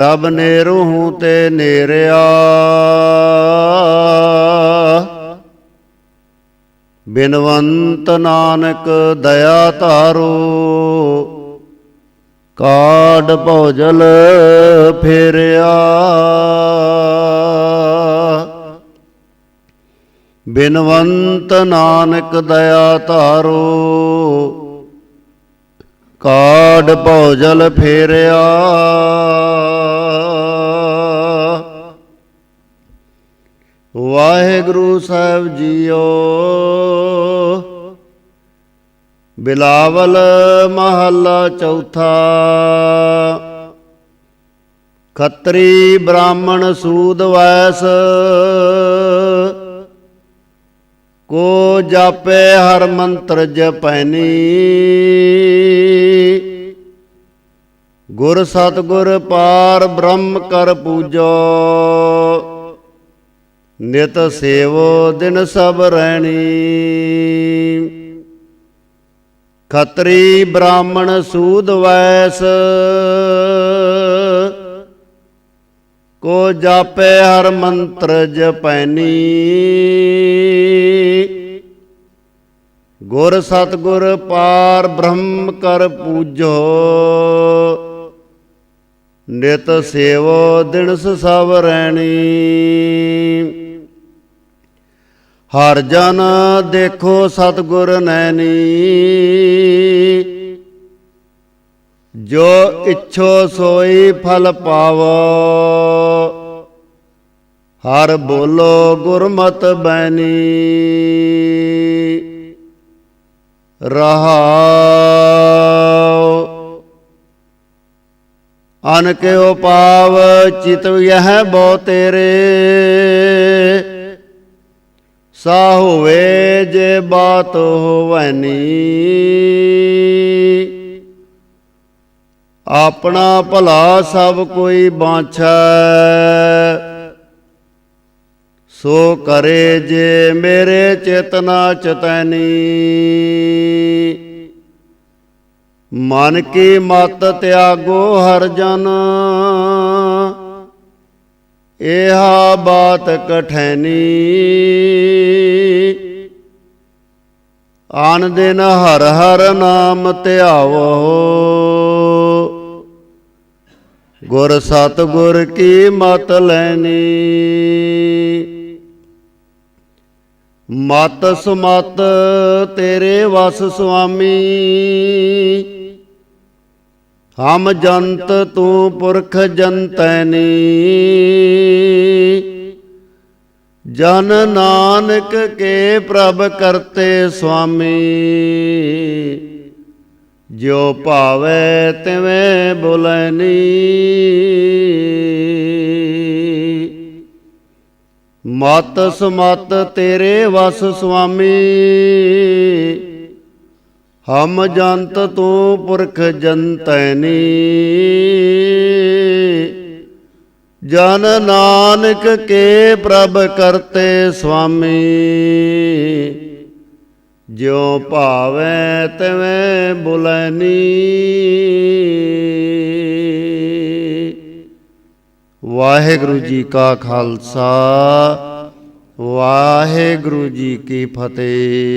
Rub ਨੇਰੂ ਤੇ ਨੇਰਿਆ। ਬਿਨਵੰਤ ਨਾਨਕ ਦਇਆ ਧਾਰੋ card ਭੋਜਲ ਫੇਰਿਆ। ਬਿਨਵੰਤ ਨਾਨਕ ਦਇਆ ਧਾਰੋ ਕਾਡ ਭੋਜਲ ਫੇਰਿਆ। ਸਾਹਿਬ ਜੀਓ। ਬਿਲਾਵਲ ਮਹੱਲਾ ਚੌਥਾ। ਖੱਤਰੀ ਬ੍ਰਾਹਮਣ ਸੂਦ ਵੈਸ। ਕੋ ਜਾਪੇ ਹਰ ਮੰਤਰ ਜਪੈਨੀ ਗੁਰ ਸਤਗੁਰ ਪਾਰ ਬ੍ਰਹਮ ਕਰ ਪੂਜੋ। ਨਿਤ ਸੇਵੋ ਦਿਨ ਸਭ ਰਹਿਣੀ ਖਤਰੀ ਬ੍ਰਾਹਮਣ ਸੂਦ ਵੈਸ, ਕੋ ਜਾਪੇ ਹਰ ਮੰਤਰ ਜਪੈਨੀ ਗੁਰ ਸਤਗੁਰ ਪਾਰ ਬ੍ਰਹਮ ਕਰ ਪੂਜੋ, ਨਿਤ ਸੇਵੋ ਦਿਨਸ ਸਭ ਰਹਿਣੀ ਹਰ ਜਨ ਦੇਖੋ ਸਤਗੁਰ ਨੈਣੀ। ਜੋ ਇੱਛੋ ਸੋਈ ਫਲ ਪਾਵੋ, ਹਰ ਬੋਲੋ ਗੁਰਮਤ ਬੈਨੀ ਰਹਾਉ, ਅਨ ਕਿਉ ਪਾਵ, ਚਿਤ ਯਹ ਬੋ ਤੇਰੇ। ਸਾ ਹੋਵੇ ਜੇ ਬਾਤ ਹੋਵਨੀ ਆਪਣਾ ਭਲਾ ਸਭ ਕੋਈ ਬਾਛੈ। ਸੋ ਕਰੇ ਜੇ ਮੇਰੇ ਚੇਤਨਾ ਚਤੈਨੀ। ਮਨ ਕੀ ਮਤ ਤਿਆਗੋ ਹਰ ਜਨ। ਇਹਾ ਬਾਤ ਕਠੈਨੀ। ਆਨ ਦਿਨ ਹਰ ਹਰ ਨਾਮ ਧਿਆਵੋ। ਗੁਰ ਸਤ ਗੁਰ ਕੀ ਮਤ ਲੈਣੀ ਮਤ ਸੁਮਤ ਤੇਰੇ ਵਸ ਸੁਆਮੀ। ਹਮ ਜੰਤ ਤੂੰ ਪੁਰਖ ਜੰਤੈਨੀ ਜਨ ਨਾਨਕ ਕੇ ਪ੍ਰਭ ਕਰਤੇ ਸੁਆਮੀ ਜੋ ਭਾਵੇ ਤਿਵੇਂ ਬੁਲੈਨੀ ਮਤ ਸਮਤ ਤੇਰੇ ਵਸ ਸੁਆਮੀ, ਹਮ ਜੰਤ ਤੂੰ ਪੁਰਖ ਜੰਤੈਨੀ ਜਨ ਨਾਨਕ ਕੇ ਪ੍ਰਭ ਕਰਤੇ ਸੁਆਮੀ ਜਿਉ ਭਾਵੈ ਤਵੇਂ ਬੁਲੈਨੀ। ਵਾਹਿਗੁਰੂ ਜੀ ਕਾ ਖਾਲਸਾ, ਵਾਹਿਗੁਰੂ ਜੀ ਕੀ ਫਤਿਹ।